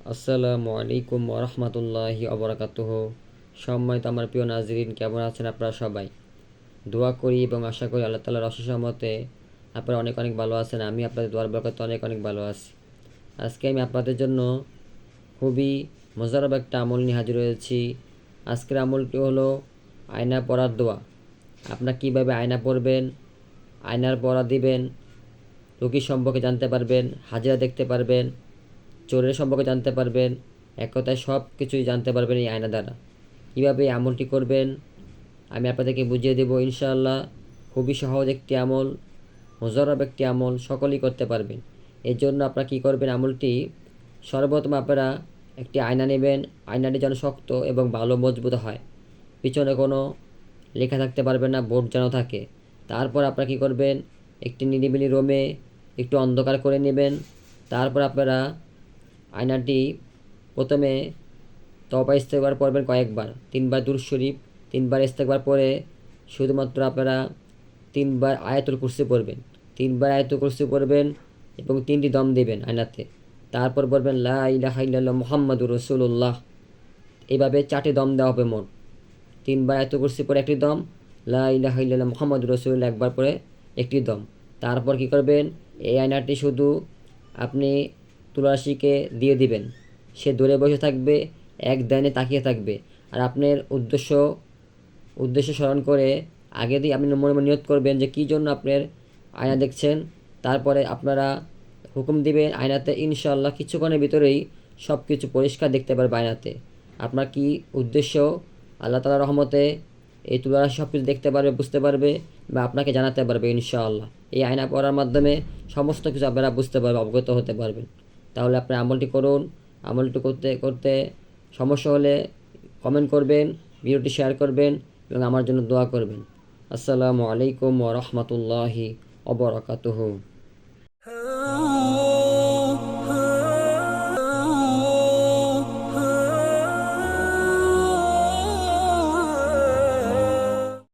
আসসালামু আলাইকুম ওরহমতুল্লাহি অবরাকাতুহ সম্মানিত আমার প্রিয় নাজরিন, কেমন আছেন আপনারা সবাই? দোয়া করি এবং আশা করি আল্লাহ তালার অশেষ আপনারা অনেক অনেক ভালো আছেন। আমি আপনাদের দোয়ার বরকতে অনেক অনেক ভালো আছি। আজকে আমি আপনাদের জন্য খুবই মজারব একটা আমল নিয়ে হাজির হয়েছি। আজকের আমলটি হলো আয়না পড়ার দোয়া। আপনারা কীভাবে আয়না পড়বেন আয়নার পড়া দিবেন রোগীর সম্পর্কে জানতে পারবেন, হাজিরা দেখতে পারবেন চোরের সম্পর্কে জানতে পারবেন, এক কথায় সব কিছুই জানতে পারবেন এই আয়না দ্বারা। কীভাবে এই আমলটি করবেন, আমি আপনাদেরকে বুঝিয়ে দেবো, ইনশাআল্লাহ। খুবই সহজ একটি আমল মোজরব একটি আমল, সকলেই করতে পারবেন। এর জন্য আপনারা কী করবেন, আমলটি সর্বপ্রথম আপনারা একটি আয়না নেবেন। আয়নাটি যেন শক্ত এবং ভালো মজবুত হয়। পিছনে কোনো লেখা থাকতে পারবে না, বোর্ড যেন থাকে। তারপর আপনারা কী করবেন, একটি নিরিবিলি রোমে একটু অন্ধকার করে নেবেন। তারপর আপনারা আয়নাটি প্রথমে তবা ইস্তেকবার পড়বেন কয়েকবার। তিনবার দুর শরীফ, তিনবার ইস্তেকবার পরে শুধুমাত্র আপনারা তিনবার আয়াতুল কুরসি পড়বেন। তিনবার আয়াতুল কুরসি পড়বেন এবং তিনটি দম দেবেন আয়নাতে। তারপর বলবেন লা ইলাহা রসুল্লাহ এইভাবে চারটি দম দেওয়া হবে মোট। তিনবার আয়াতুল কুরসি পরে একটি দম, লা ইলাহা ইল্লাল্লাহ মুহাম্মাদুর রসুল্লাহ একবার পরে একটি দম। তারপর কি করবেন, এই আয়নাটি শুধু আপনি তুলাসীকে দিয়ে দিবেন। সে দূরে বসে থাকবে, এক দানে তাকিয়ে থাকবে। আর আপনার উদ্দেশ্য উদ্দেশ্য স্মরণ করে আগে দিয়ে আপনি মনে মনে নিয়ত করবেন যে কী জন্য আপনার আয়না দেখছেন। তারপরে আপনারা হুকুম দিবেন আয়নাতে ইনশাল্লাহ কিছুক্ষণের ভিতরেই সব কিছু পরিষ্কার দেখতে পারবে আয়নাতে। আপনার কি উদ্দেশ্য? আল্লাহ তালা রহমতে এই তুলারা সব কিছু দেখতে পারবে, বুঝতে পারবে বা আপনাকে জানাতে পারবে ইনশাআল্লাহ। এই আয়না পড়ার মাধ্যমে সমস্ত কিছু আপনারা বুঝতে পারবে, অবগত হতে পারবেন। তাহলে আপনি আমলটি করুন। আমলটি করতে করতে সমস্যা হলে কমেন্ট করবেন, ভিডিওটি শেয়ার করবেন এবং আমার জন্য দোয়া করবেন। আসসালামু আলাইকুম ওয়া রাহমাতুল্লাহি ওয়া বারাকাতুহু।